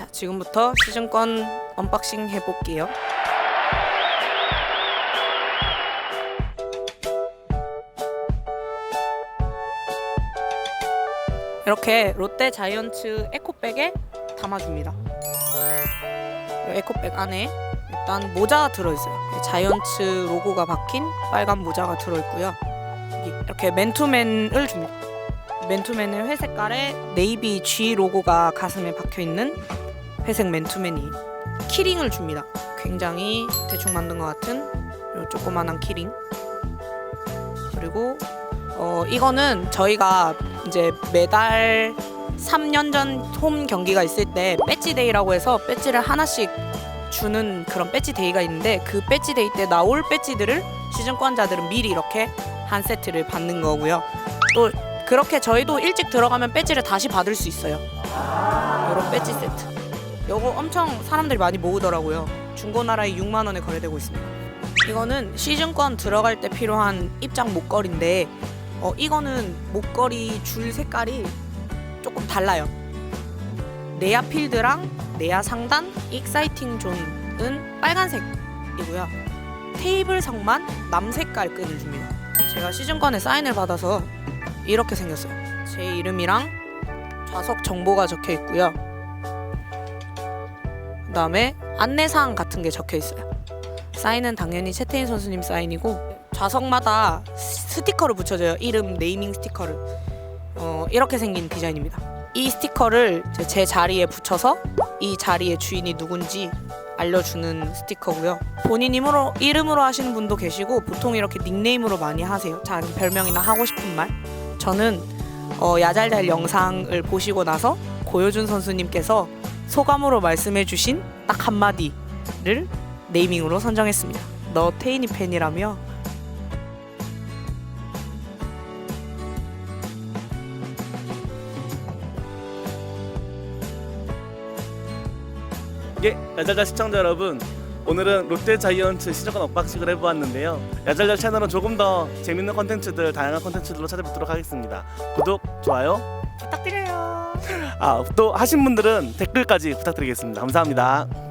자, 지금부터 시즌권 언박싱 해볼게요. 이렇게 롯데 자이언츠 에코백에 담아줍니다. 이 에코백 안에 일단 모자가 들어있어요. 이 자이언츠 로고가 박힌 빨간 모자가 들어있고요. 이렇게 맨투맨을 줍니다. 맨투맨은 회색깔에 네이비 G 로고가 가슴에 박혀 있는 회색 맨투맨이 키링을 줍니다. 굉장히 대충 만든 것 같은 요 조그만한 키링. 그리고 어 이거는 저희가 이제 매달 3년 전 홈 경기가 있을 때 배지데이라고 해서 배지를 하나씩 주는 그런 배지데이가 있는데 그 배지데이 때 나올 배지들을 시즌권자들은 미리 이렇게 한 세트를 받는 거고요. 또 그렇게 저희도 일찍 들어가면 배지를 다시 받을 수 있어요. 이런 배지 세트. 요거 엄청 사람들이 많이 모으더라고요. 중고나라에 6만 원에 거래되고 있습니다. 이거는 시즌권 들어갈 때 필요한 입장 목걸이인데 어, 이거는 목걸이 줄 색깔이 조금 달라요. 네아 필드랑 네아 상단 익사이팅 존은 빨간색이고요. 테이블 성만 남색깔 끈을 줍니다. 제가 시즌권에 사인을 받아서 이렇게 생겼어요. 제 이름이랑 좌석 정보가 적혀 있고요. 그다음에 안내사항 같은 게 적혀 있어요. 사인은 당연히 채태인 선수님 사인이고 좌석마다 스티커를 붙여줘요. 이름 네이밍 스티커를. 어, 이렇게 생긴 디자인입니다. 이 스티커를 제 자리에 붙여서 이 자리의 주인이 누군지 알려주는 스티커고요. 본인 이름으로, 이름으로 하시는 분도 계시고 보통 이렇게 닉네임으로 많이 하세요. 자기 별명이나 하고 싶은 말. 저는 어, 야잘잘 영상을 보시고 나서 고효준 선수님께서 소감으로 말씀해주신 딱 한마디를 네이밍으로 선정했습니다. 너 태인이 팬이라며? 예, 야잘잘 시청자 여러분. 오늘은 롯데 자이언츠 시즌권 언박싱을 해보았는데요. 야잘잘 채널은 조금 더 재밌는 컨텐츠들, 다양한 컨텐츠들로 찾아뵙도록 하겠습니다. 구독, 좋아요. 부탁드려요. 아, 또 하신 분들은 댓글까지 부탁드리겠습니다. 감사합니다.